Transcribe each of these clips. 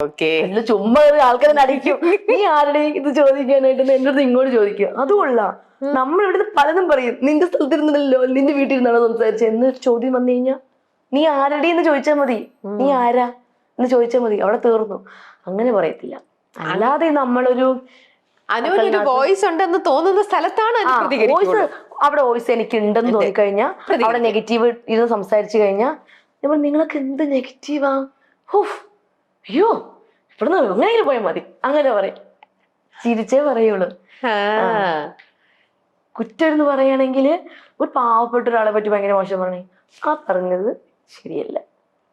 അല്ല ചുമ്മാ ഒരു ആൾക്കാരെ അടിക്കും നീ ആരുടെ ഇത് ചോദിക്കാനായിട്ട് എന്നോട് ഇങ്ങോട്ട് ചോദിക്കുക. അതുകൊള്ള കൊള്ളാം. നമ്മൾ ഇവിടുന്ന് പലതും പറയും. നിന്റെ സ്ഥലത്തിരുന്നല്ലോ നിന്റെ വീട്ടിൽ ഇരുന്നാണോ സംസാരിച്ചത് എന്നൊരു ചോദ്യം വന്നു കഴിഞ്ഞാ നീ ആരുടെ എന്ന് ചോദിച്ചാൽ മതി. നീ ആരാ എന്ന് ചോദിച്ചാൽ മതി. അവിടെ തീർന്നു. അങ്ങനെ പറയത്തില്ല. അല്ലാതെ നമ്മളൊരു അനുവിനൊരു വോയിസ് ഉണ്ടെന്ന് തോന്നുന്ന സ്ഥലത്താണ് വോയിസ് അവിടെ വോയിസ് എനിക്ക് ഉണ്ടെന്ന് തോന്നിക്കഴിഞ്ഞാൽ അവിടെ നെഗറ്റീവ് ഇരുന്ന് സംസാരിച്ചു കഴിഞ്ഞാൽ നമ്മൾ നിങ്ങളൊക്കെ എന്ത് നെഗറ്റീവാ ഹൂഫ്. അയ്യോ ഇവിടുന്ന് എങ്ങനെയെങ്കിലും പോയാൽ മതി. അങ്ങനെ പറയും. ചിരിച്ചേ പറയുള്ളൂ. കുറ്റം എന്ന് പറയുകയാണെങ്കിൽ ഒരു പാവപ്പെട്ട ഒരാളെ പറ്റി ഭയങ്കര മോശം പറഞ്ഞു ആ പറഞ്ഞത് ശരിയല്ല.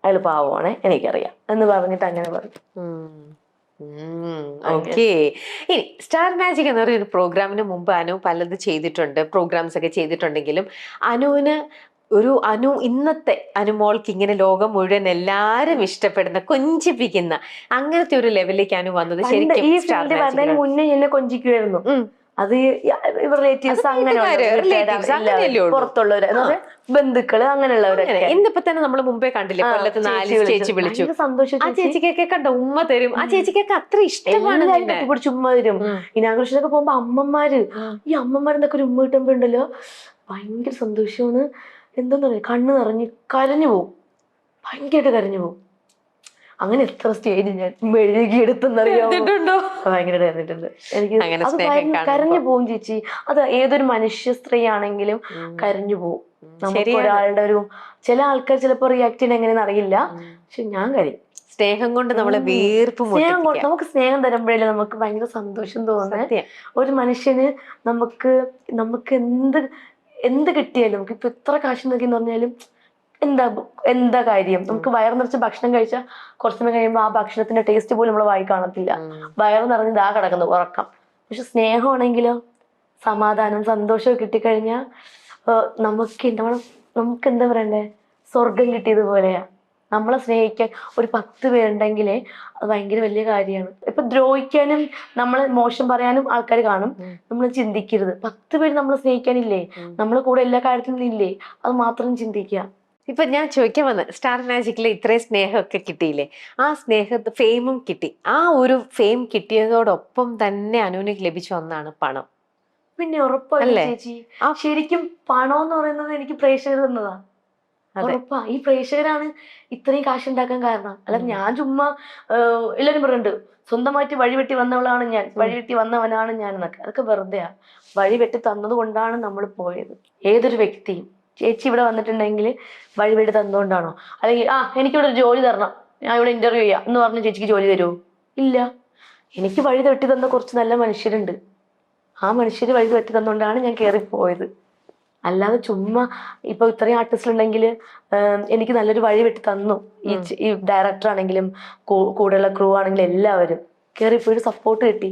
അയാൾ പാവമാണേ എനിക്കറിയാം. എന്ന് പറഞ്ഞിട്ട് അങ്ങനെ പറഞ്ഞു ഓക്കെ. ഇനി സ്റ്റാർ മാജിക് എന്ന് പറയുന്ന പ്രോഗ്രാമിന് മുമ്പ് അനു പലത് ചെയ്തിട്ടുണ്ട് പ്രോഗ്രാംസ് ഒക്കെ ചെയ്തിട്ടുണ്ടെങ്കിലും അനുവിന് ഒരു അനു ഇന്നത്തെ അനുമോൾക്ക് ഇങ്ങനെ ലോകം മുഴുവൻ എല്ലാരും ഇഷ്ടപ്പെടുന്ന കൊഞ്ചിപ്പിക്കുന്ന അങ്ങനത്തെ ഒരു ലെവലിലേക്ക് അനു വന്നത് ശരിക്കും ഈ ഫീൽഡ് മുന്നേ എന്നെ കൊഞ്ചിക്കുമായിരുന്നു അത് റിലേറ്റീവ്സ് അങ്ങനെ. പുറത്തുള്ളവര് ബന്ധുക്കൾ അങ്ങനെയുള്ളവരൊക്കെ. ഇന്നിപ്പോ തന്നെ നമ്മൾ മുമ്പേ കണ്ടില്ലേ കൊല്ലത്ത് നാല് ചേച്ചി വിളിച്ചു. സന്തോഷം ആ ചേച്ചി. ചേച്ചിക്കൊക്കെ കണ്ട ഉമ്മ തരും. ആ ചേച്ചിക്കൊക്കെ അത്ര ഇഷ്ടമാണ്. കെട്ടിപ്പിടിച്ച് ഉമ്മ തരും. ഇനി ഇനാഘോഷത്തിനൊക്കെ പോകുമ്പോ അമ്മമാര് ഈ അമ്മമാരെന്നൊക്കെ ഒരു ഉമ്മ കിട്ടുമ്പോ ഉണ്ടല്ലോ ഭയങ്കര സന്തോഷമാണ് എന്താന്ന് പറയാ കണ്ണ് നിറഞ്ഞ് കരഞ്ഞു പോകും ഭയങ്കരമായിട്ട് കരഞ്ഞു പോകും അങ്ങനെ എത്ര സ്റ്റേജ് ഞാൻ മെഴുകിയെടുത്തെന്നറിയാമോ ഭയങ്കര കരഞ്ഞിട്ടുണ്ട്. എനിക്ക് അത് കരഞ്ഞു പോകും ചേച്ചി. അത് ഏതൊരു മനുഷ്യ സ്ത്രീ ആണെങ്കിലും കരഞ്ഞു പോകും നമുക്ക് ഒരാളുടെ ഒരു ചില ആൾക്കാർ ചിലപ്പോ റിയാക്ട് ചെയ്യുന്ന എങ്ങനെയെന്ന് അറിയില്ല. പക്ഷെ ഞാൻ കരയും. സ്നേഹം കൊണ്ട് നമ്മളെ വീർപ്പ് സ്നേഹം കൊണ്ട് നമുക്ക് സ്നേഹം തരുമ്പോഴല്ലേ നമുക്ക് ഭയങ്കര സന്തോഷം തോന്നുന്നത് ഒരു മനുഷ്യന് നമുക്ക് നമുക്ക് എന്ത് എന്ത് കിട്ടിയാലും നമുക്ക് ഇത്ര കാശ് കാശ് നോക്കിന്ന് പറഞ്ഞാലും എന്താ എന്താ കാര്യം? നമുക്ക് വയറ് നിറച്ച് ഭക്ഷണം കഴിച്ചാൽ കുറച്ച് സമയം കഴിയുമ്പോൾ ആ ഭക്ഷണത്തിന്റെ ടേസ്റ്റ് പോലും നമ്മൾ വായി കാണത്തില്ല. വയറ് നിറഞ്ഞ് ഇതാ കിടക്കുന്നു ഉറക്കം. പക്ഷെ സ്നേഹമാണെങ്കിലോ സമാധാനം സന്തോഷമൊക്കെ കിട്ടിക്കഴിഞ്ഞാൽ നമുക്ക് നമ്മൾ നമുക്ക് എന്താ പറയണ്ടേ? സ്വർഗം കിട്ടിയതുപോലെയാ നമ്മളെ സ്നേഹിക്കാൻ ഒരു പത്ത് പേരുണ്ടെങ്കിൽ അത് ഭയങ്കര വലിയ കാര്യമാണ്. ഇപ്പൊ ദ്രോഹിക്കാനും നമ്മളെ മോശം പറയാനും ആൾക്കാർ കാണും. നമ്മൾ ചിന്തിക്കരുത്. പത്ത് പേര് നമ്മളെ സ്നേഹിക്കാനില്ലേ. നമ്മളെ കൂടെ എല്ലാ കാര്യത്തിലും ഇല്ലേ അത് മാത്രം ചിന്തിക്കുക. ഇപ്പൊ ഞാൻ ചോദിക്കാൻ വന്ന സ്റ്റാർ മാജിക്കിൽ ഇത്രയും സ്നേഹമൊക്കെ കിട്ടിയില്ലേ? ആ സ്നേഹ ഫെയിമും കിട്ടി. ആ ഒരു ഫെയിം കിട്ടിയതോടൊപ്പം തന്നെ അനുവിന് ലഭിച്ച ഒന്നാണ് പണം. പിന്നെ ഉറപ്പല്ലേ? ചേച്ചി ശരിക്കും പണം എന്ന് പറയുന്നത് എനിക്ക് പ്രേക്ഷകർ തന്നതാ അതെ. ഉറപ്പാ. ഈ പ്രേക്ഷകരാണ് ഇത്രയും കാശ് ഉണ്ടാക്കാൻ കാരണം. അല്ല ഞാൻ ചുമ്മാ എല്ലാരും പറയുന്നുണ്ട് സ്വന്തമായിട്ട് വഴിവെട്ടി വന്നവളാണ് ഞാൻ വഴിവെട്ടി വന്നവനാണ് ഞാൻ എന്നൊക്കെ. അതൊക്കെ വെറുതെയാ വഴിവെട്ടി തന്നത് കൊണ്ടാണ് നമ്മൾ പോയത്. ഏതൊരു വ്യക്തിയും. ചേച്ചി ഇവിടെ വന്നിട്ടുണ്ടെങ്കിൽ വഴിവെട്ടി തന്നുകൊണ്ടാണോ അല്ലെങ്കിൽ ആ എനിക്കിവിടെ ഒരു ജോലി തരണം. ഞാൻ ഇവിടെ ഇന്റർവ്യൂ ചെയ്യാം. എന്ന് പറഞ്ഞ് ചേച്ചിക്ക് ജോലി തരുമോ ഇല്ല. എനിക്ക് വഴി തെട്ടി തന്ന കുറച്ച് നല്ല മനുഷ്യരുണ്ട്. ആ മനുഷ്യർ വഴി തട്ടി തന്നുകൊണ്ടാണ് ഞാൻ കയറി പോയത് അല്ലാതെ ചുമ്മാ ഇപ്പൊ ഇത്രയും ആർട്ടിസ്റ്റ് ഉണ്ടെങ്കിൽ എനിക്ക് നല്ലൊരു വഴി വെട്ടി തന്നു. ഈ ഈ ഡയറക്ടർ ആണെങ്കിലും കൂടെയുള്ള ക്രൂ ആണെങ്കിലും എല്ലാവരും. കയറി പോയി സപ്പോർട്ട് കിട്ടി.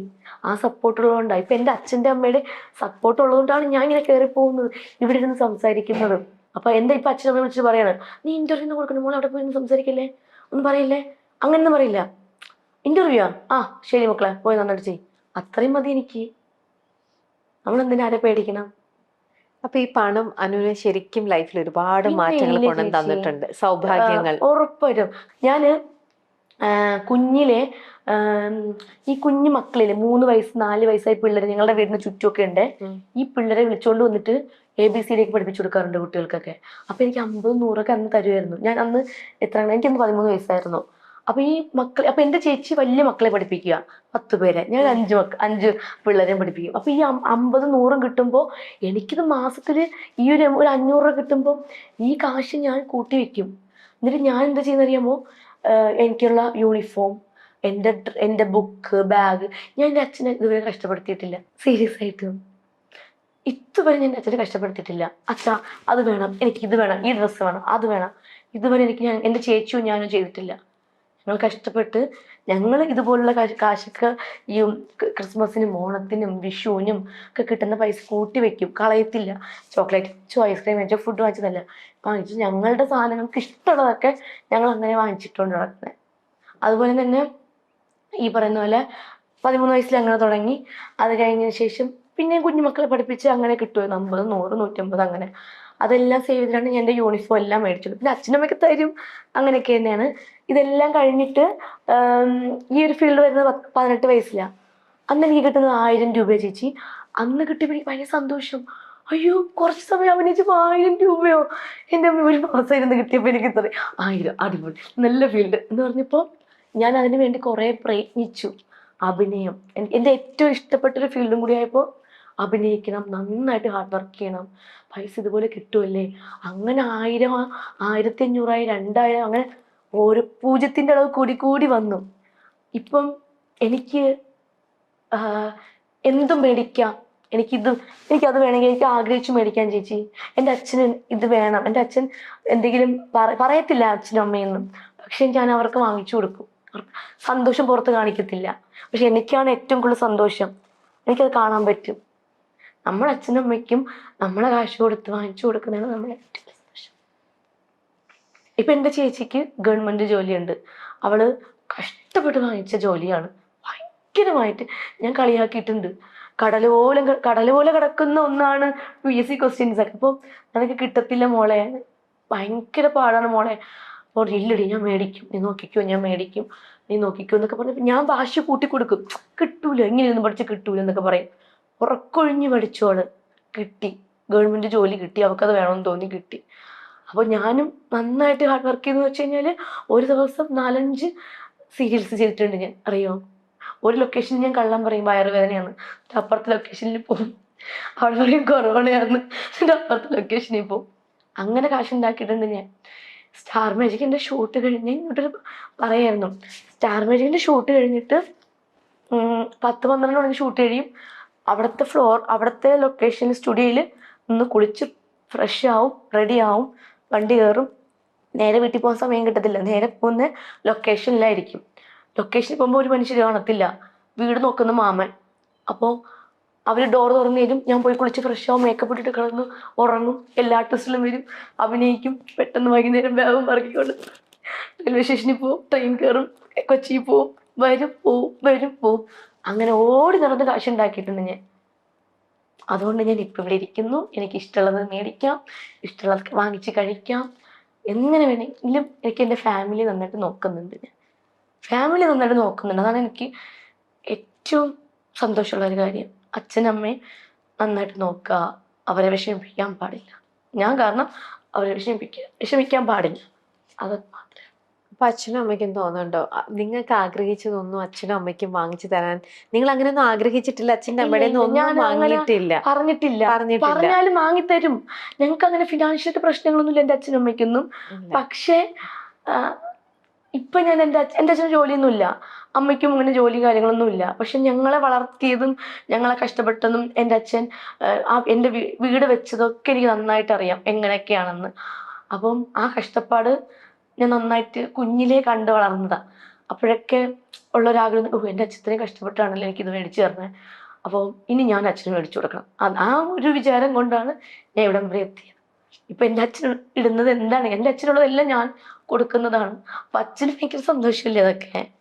ആ സപ്പോർട്ട് ഉള്ളതുകൊണ്ടാണ് ഇപ്പൊ എന്റെ അച്ഛന്റെ അമ്മയുടെ സപ്പോർട്ട് ഉള്ളതുകൊണ്ടാണ് ഞാൻ ഇങ്ങനെ കയറി പോകുന്നത്. ഇവിടെ ഇരുന്ന് സംസാരിക്കുന്നതും. അപ്പൊ എന്റെ ഇപ്പൊ അച്ഛനമ്മ വിളിച്ചിട്ട് പറയാണ്? നീ ഇന്റർവ്യൂ ഒന്നും കൊടുക്കണം മോളെ അവിടെ പോയി സംസാരിക്കില്ലേ? ഒന്നും പറയില്ലേ? അങ്ങനെയൊന്നും പറയില്ല. ഇന്റർവ്യൂ ആ? ആ ശരി മക്കളെ. പോയി നന്നായിട്ട് ചെയ്യും. അത്രയും മതി എനിക്ക്. നമ്മൾ എന്തിനാരെ പേടിക്കണം? അപ്പൊ ഈ പണം അനുവിന് ശരിക്കും ലൈഫിൽ ഒരുപാട് മാറ്റങ്ങൾ കൊണ്ടു തന്നിട്ടുണ്ട്. സൗഭാഗ്യങ്ങൾ. ഉറപ്പരും. ഞാൻ കുഞ്ഞിലെ ഈ കുഞ്ഞു മക്കളിൽ മൂന്ന് വയസ്സ് നാല് വയസ്സായി പിള്ളേർ ഞങ്ങളുടെ വീടിന് ചുറ്റുമൊക്കെ ഉണ്ട്. ഈ പിള്ളേരെ വിളിച്ചുകൊണ്ട് വന്നിട്ട് എ ബി സി ഡിയൊക്കെ പഠിപ്പിച്ചു കൊടുക്കാറുണ്ട് കുട്ടികൾക്കൊക്കെ. അപ്പൊ എനിക്ക് അമ്പത് നൂറൊക്കെ അന്ന് തരുമായിരുന്നു ഞാൻ അന്ന് എത്ര എനിക്ക് അന്ന് പതിമൂന്ന് വയസ്സായിരുന്നു. അപ്പൊ ഈ മക്കൾ അപ്പൊ എന്റെ ചേച്ചി വലിയ മക്കളെ പഠിപ്പിക്കുക പത്ത് പേരെ. ഞാൻ അഞ്ച് മക്ക അഞ്ച് പിള്ളേരെയും പഠിപ്പിക്കും. അപ്പൊ ഈ അമ്പതും നൂറും കിട്ടുമ്പോൾ എനിക്കിത് മാസത്തിൽ ഈ ഒരു ഒരു അഞ്ഞൂറ് രൂപ കിട്ടുമ്പോൾ ഈ കാശ് ഞാൻ കൂട്ടി വെക്കും. എന്നിട്ട് ഞാൻ എന്താ ചെയ്യുന്നറിയാമോ എനിക്കുള്ള യൂണിഫോം എന്റെ എന്റെ ബുക്ക് ബാഗ് ഞാൻ എന്റെ അച്ഛനെ ഇതുവരെ കഷ്ടപ്പെടുത്തിയിട്ടില്ല. സീരിയസ് ആയിട്ട്. ഇതുവരെ ഞാൻ അച്ഛനെ കഷ്ടപ്പെടുത്തിയിട്ടില്ല. അച്ഛാ അത് വേണം എനിക്ക് ഇത് വേണം ഈ ഡ്രസ്സ് വേണം അത് വേണം. ഇതുവരെ എനിക്ക് ഞാൻ എന്റെ ചേച്ചിയും ഞാനും ചെയ്തിട്ടില്ല. ഞങ്ങൾ കഷ്ടപ്പെട്ട് ഞങ്ങൾ ഇതുപോലുള്ള കാശ് കാശൊക്കെ ഈ ക്രിസ്മസിനും ഓണത്തിനും വിഷുവിനും ഒക്കെ കിട്ടുന്ന പൈസ കൂട്ടി വെക്കും. കളയത്തില്ല. ചോക്ലേറ്റ് വെച്ചു ഐസ്ക്രീം വെച്ചോ ഫുഡ് വാങ്ങിച്ചതല്ല. വാങ്ങിച്ചു ഞങ്ങളുടെ സാധനങ്ങൾക്ക് ഇഷ്ടമുള്ളതൊക്കെ ഞങ്ങൾ അങ്ങനെ വാങ്ങിച്ചിട്ടുണ്ട് നടക്കുന്നത് അതുപോലെ തന്നെ ഈ പറയുന്ന പോലെ പതിമൂന്ന് വയസ്സിൽ അങ്ങനെ തുടങ്ങി. അത് കഴിഞ്ഞതിന് ശേഷം പിന്നെയും കുഞ്ഞുമക്കളെ പഠിപ്പിച്ച് അങ്ങനെ കിട്ടുമോ അമ്പത് നൂറ് നൂറ്റമ്പത് അങ്ങനെ. അതെല്ലാം സേവ് ചെയ്തിട്ടാണ് ഞാൻ എന്റെ യൂണിഫോം എല്ലാം മേടിച്ചത്. പിന്നെ അച്ഛനമ്മയ്ക്ക് തരും അങ്ങനെയൊക്കെ തന്നെയാണ്. ഇതെല്ലാം കഴിഞ്ഞിട്ട് ഈ ഒരു ഫീൽഡ് വരുന്നത് പതിനെട്ട് വയസ്സിലാണ് അന്ന് എനിക്ക് കിട്ടുന്നത് ആയിരം രൂപ ചേച്ചി. അന്ന് കിട്ടിയപ്പോൾ എനിക്ക് ഭയങ്കര സന്തോഷം. അയ്യോ കുറച്ച് സമയം അഭിനയിച്ചപ്പോൾ ആയിരം രൂപയോ? എന്റെ അമ്മ ഒരു മാസം ഇരുന്ന് കിട്ടിയപ്പോൾ എനിക്ക് ഇത്രയും ആയിരം അടിപൊളി നല്ല ഫീൽഡ് എന്ന് പറഞ്ഞപ്പോൾ ഞാൻ അതിനു വേണ്ടി കുറേ പ്രയത്നിച്ചു. അഭിനയം. എന്റെ ഏറ്റവും ഇഷ്ടപ്പെട്ടൊരു ഫീൽഡും കൂടി ആയപ്പോൾ അഭിനയിക്കണം നന്നായിട്ട് ഹാർഡ് വർക്ക് ചെയ്യണം പൈസ ഇതുപോലെ കിട്ടുമല്ലേ അങ്ങനെ ആയിരം ആയിരത്തി അഞ്ഞൂറായി രണ്ടായിരം അങ്ങനെ ഓരോ പൂജ്യത്തിന്റെ അളവ് കൂടി കൂടി വന്നു. ഇപ്പം എനിക്ക് എന്തും മേടിക്കാം. എനിക്കിത് എനിക്കത് വേണമെങ്കിൽ എനിക്ക് ആഗ്രഹിച്ചു മേടിക്കാൻ ചേച്ചി. എന്റെ അച്ഛന് ഇത് വേണം. എന്റെ അച്ഛൻ എന്തെങ്കിലും പറ- പറയത്തില്ല അച്ഛനും അമ്മയെന്നും. പക്ഷെ ഞാൻ അവർക്ക് വാങ്ങിച്ചു കൊടുക്കും. സന്തോഷം പുറത്ത് കാണിക്കത്തില്ല. പക്ഷെ എനിക്കാണ് ഏറ്റവും കൂടുതൽ സന്തോഷം. എനിക്കത് കാണാൻ പറ്റും. നമ്മുടെ അച്ഛനും അമ്മയ്ക്കും നമ്മളെ കാശ് കൊടുത്ത് വാങ്ങിച്ചു കൊടുക്കുന്നതാണ് നമ്മളെ ഏറ്റവും സന്തോഷം. ഇപ്പൊ എന്റെ ചേച്ചിക്ക് ഗവൺമെന്റ് ജോലിയുണ്ട്. അവൾ കഷ്ടപ്പെട്ട് വാങ്ങിച്ച ജോലിയാണ്. ഭയങ്കരമായിട്ട് ഞാൻ കളിയാക്കിയിട്ടുണ്ട്. കടൽ പോലെ കടൽ പോലെ കിടക്കുന്ന ഒന്നാണ് പി എസ് സി ക്വസ്റ്റ്യൻസ് ഒക്കെ. അപ്പോൾ നിനക്ക് കിട്ടത്തില്ല മോളെ. ഭയങ്കര പാടാണ് മോളെ. അപ്പോൾ ഇല്ലടി ഞാൻ മേടിക്കും. നീ നോക്കിക്കോ ഞാൻ മേടിക്കും. നീ നോക്കിക്കോ എന്നൊക്കെ പറഞ്ഞപ്പോൾ ഞാൻ വാശി കൂട്ടി കൊടുക്കും കിട്ടൂല ഇങ്ങനെയൊന്നും പഠിച്ച് കിട്ടൂല എന്നൊക്കെ പറയും. ഉറക്കൊഴിഞ്ഞ് പഠിച്ചോൾ കിട്ടി. ഗവൺമെന്റ് ജോലി കിട്ടി. അവൾക്കത് വേണമെന്ന് തോന്നി കിട്ടി. അപ്പോൾ ഞാനും നന്നായിട്ട് ഹാർഡ് വർക്ക് ചെയ്തെന്ന് വെച്ച് കഴിഞ്ഞാൽ ഒരു ദിവസം നാലഞ്ച് സീരിയൽസ് ചെയ്തിട്ടുണ്ട് ഞാൻ. അറിയോ? ഒരു ലൊക്കേഷനിൽ ഞാൻ കള്ളം പറയും വയറുവേദനയാണ്. അപ്പുറത്തെ ലൊക്കേഷനിൽ പോകും അവിടെ പറയും കൊറോണയാണ് എന്നിട്ട് അപ്പുറത്തെ ലൊക്കേഷനിൽ പോകും അങ്ങനെ കാശുണ്ടാക്കിയിട്ടുണ്ട് ഞാൻ. സ്റ്റാർ മാജിക്കിന്റെ ഷൂട്ട് കഴിഞ്ഞ് ഇങ്ങോട്ടൊരു പറയായിരുന്നു. സ്റ്റാർ മാജിക്കിന്റെ ഷൂട്ട് കഴിഞ്ഞിട്ട് പത്ത് പന്ത്രണ്ട് മണിക്ക് ഷൂട്ട് കഴിയും. അവിടുത്തെ ഫ്ലോർ അവിടുത്തെ ലൊക്കേഷൻ സ്റ്റുഡിയോയിൽ ഒന്ന് കുളിച്ച് ഫ്രഷ് ആവും റെഡി ആവും വണ്ടി കയറും. നേരെ വീട്ടിൽ പോകാൻ സമയം കിട്ടത്തില്ല. നേരെ പോകുന്ന ലൊക്കേഷനിലായിരിക്കും ലൊക്കേഷനിൽ പോകുമ്പോൾ ഒരു മനുഷ്യർ കാണത്തില്ല. വീട് നോക്കുന്ന മാമൻ. അപ്പോൾ അവർ ഡോർ തുറന്നു തരും. ഞാൻ പോയി കുളിച്ച് ഫ്രഷ് ആവും മേക്കപ്പ് ഇട്ടിട്ട് കിടന്നു ഉറങ്ങും. എല്ലാ ആർട്ടിസ്റ്റിലും വരും. അഭിനയിക്കും. പെട്ടെന്ന് വൈകുന്നേരം വേഗം പറക്കിക്കൊണ്ട് റെയിൽവേ സ്റ്റേഷനിൽ പോവും. ട്രെയിൻ കയറും. കൊച്ചിയിൽ പോവും. വരും പോവും വരും പോവും. അങ്ങനെ ഓടി നടന്ന് കാശ് ഉണ്ടാക്കിയിട്ടുണ്ട് ഞാൻ. അതുകൊണ്ട് ഞാൻ ഇപ്പം ഇവിടെ ഇരിക്കുന്നു. എനിക്ക് ഇഷ്ടമുള്ളത് മേടിക്കാം. ഇഷ്ടമുള്ളത് വാങ്ങിച്ച് കഴിക്കാം. എങ്ങനെ വേണമെങ്കിലും എനിക്ക് എന്റെ ഫാമിലി നന്നായിട്ട് നോക്കുന്നുണ്ട് ഞാൻ. ഫാമിലി നന്നായിട്ട് നോക്കുന്നുണ്ട്. അതാണ് എനിക്ക് ഏറ്റവും സന്തോഷമുള്ള ഒരു കാര്യം. അച്ഛനമ്മയെ നന്നായിട്ട് നോക്കുക. അവരെ വിഷമിപ്പിക്കാൻ പാടില്ല. ഞാൻ കാരണം അവരെ വിഷമിപ്പിക്കുക വിഷമിക്കാൻ പാടില്ല. അത് അപ്പൊ അച്ഛനും അമ്മയ്ക്കും തോന്നുന്നുണ്ടോ? നിങ്ങൾക്ക് ആഗ്രഹിച്ചതൊന്നും അച്ഛനും അമ്മയ്ക്കും വാങ്ങിച്ചു തരാൻ നിങ്ങൾ അങ്ങനെയൊന്നും ആഗ്രഹിച്ചിട്ടില്ല. അച്ഛന്റെ അമ്മയുടെ ഒന്നും വാങ്ങിയിട്ടില്ല. പറഞ്ഞിട്ടില്ല. പറഞ്ഞാലും വാങ്ങിത്തരും. ഞങ്ങൾക്ക് അങ്ങനെ ഫിനാൻഷ്യൽ പ്രശ്നങ്ങളൊന്നുമില്ല എന്റെ അച്ഛനും അമ്മയ്ക്കൊന്നും. പക്ഷേ ഇപ്പൊ ഞാൻ എന്റെ അച്ഛൻ എന്റെ അച്ഛന് ജോലിയൊന്നുമില്ല. അമ്മയ്ക്കും അങ്ങനെ ജോലി കാര്യങ്ങളൊന്നും ഇല്ല പക്ഷെ ഞങ്ങളെ വളർത്തിയതും ഞങ്ങളെ കഷ്ടപ്പെട്ടതും എന്റെ അച്ഛൻ എന്റെ വീട് വെച്ചതൊക്കെ എനിക്ക് നന്നായിട്ട് അറിയാം എങ്ങനെയൊക്കെയാണെന്ന്. അപ്പം ആ കഷ്ടപ്പാട് ഞാൻ നന്നായിട്ട് കുഞ്ഞിലേ കണ്ടു വളർന്നതാ. അപ്പോഴൊക്കെ ഉള്ളൊരാഗ്രഹം ഓ എന്റെ അച്ഛനെ കഷ്ടപ്പെട്ടാണല്ലോ എനിക്കിത് മേടിച്ചു തരണേ. അപ്പോൾ ഇനി ഞാൻ അച്ഛന് മേടിച്ചു കൊടുക്കണം. ആ ഒരു വിചാരം കൊണ്ടാണ് ഞാൻ ഇവിടം വരെ എത്തിയത്. ഇപ്പം എന്റെ അച്ഛൻ ഇടുന്നത് എന്താണ്? എന്റെ അച്ഛനുള്ളതെല്ലാം ഞാൻ കൊടുക്കുന്നതാണ്. അപ്പം അച്ഛന് ഭയങ്കര സന്തോഷമില്ലേ അതൊക്കെ?